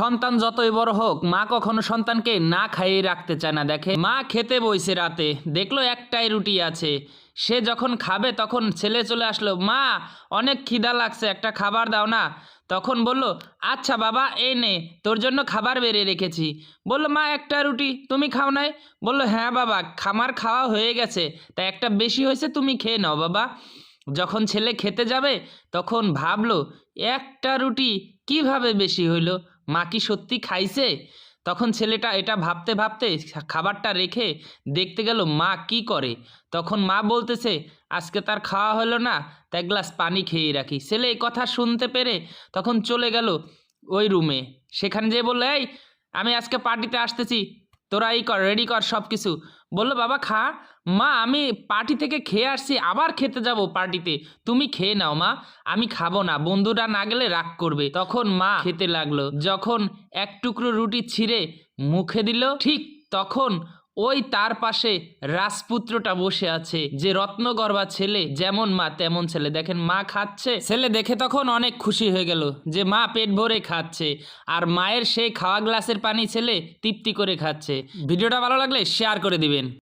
সন্তান যতই বড় হোক, মা কখনো সন্তানকে না খাইয়ে রাখতে চায় না। দেখে, মা খেতে বইছে রাতে। দেখল একটাই রুটি আছে। সে যখন খাবে, তখন ছেলে চলে আসলো, মা, অনেক খিদা লাগছে, একটা খাবার দাও না। তখন বলল আচ্ছা বাবা, এই নে, তোর জন্য খাবার বেড়ে রেখেছি। বলল, মা, একটা রুটি, তুমি খাও নাই? বলল হ্যাঁ বাবা, খামার খাওয়া হয়ে গেছে তা একটা বেশি হয়েছে, তুমি খেয়ে নাও বাবা। যখন ছেলে খেতে যাবে, তখন ভাবলো, একটা রুটি কীভাবে বেশি হইল? মা কি সত্যি খাইছে? তখন ছেলেটা এটা ভাবতে ভাবতে খাবারটা রেখে দেখতে গেল, মা কি করে? তখন মা বলতেছে, আজকে তার খাওয়া হলো না, তা এক গ্লাস পানি খেয়ে রাখি। ছেলে এই কথা শুনতে পেরে তখন চলে গেল ওই রুমে। সেখানে যেয়ে বলল, এই, আমি আজকে পার্টিতে আসতেছি। তোরা এই কর রেডি কর সব কিছু বলল, বাবা, খা। মা, আমি পার্টি থেকে খেয়ে আসছি, আবার খেতে যাব পার্টিতে। তুমি খেয়ে নাও, মা। আমি খাব না, বন্ধুরা না গেলে রাগ করবে। তখন মা খেতে লাগল। যখন এক টুকরো রুটি ছিঁড়ে মুখে দিল, ঠিক তখন ওই তার পাশে রাজপুত্রটা বসে আছে। যে রত্নগর্বা ছেলে, যেমন মা, তেমন ছেলে। দেখেন, মা খাচ্ছে, ছেলে দেখে তখন অনেক খুশি হয়ে গেল যে মা পেট ভরে খাচ্ছে আর মায়ের সেই খাওয়া গ্লাসের পানি ছেলে তৃপ্তি করে খাচ্ছে। ভিডিওটা ভালো লাগলে শেয়ার করে দিবেন।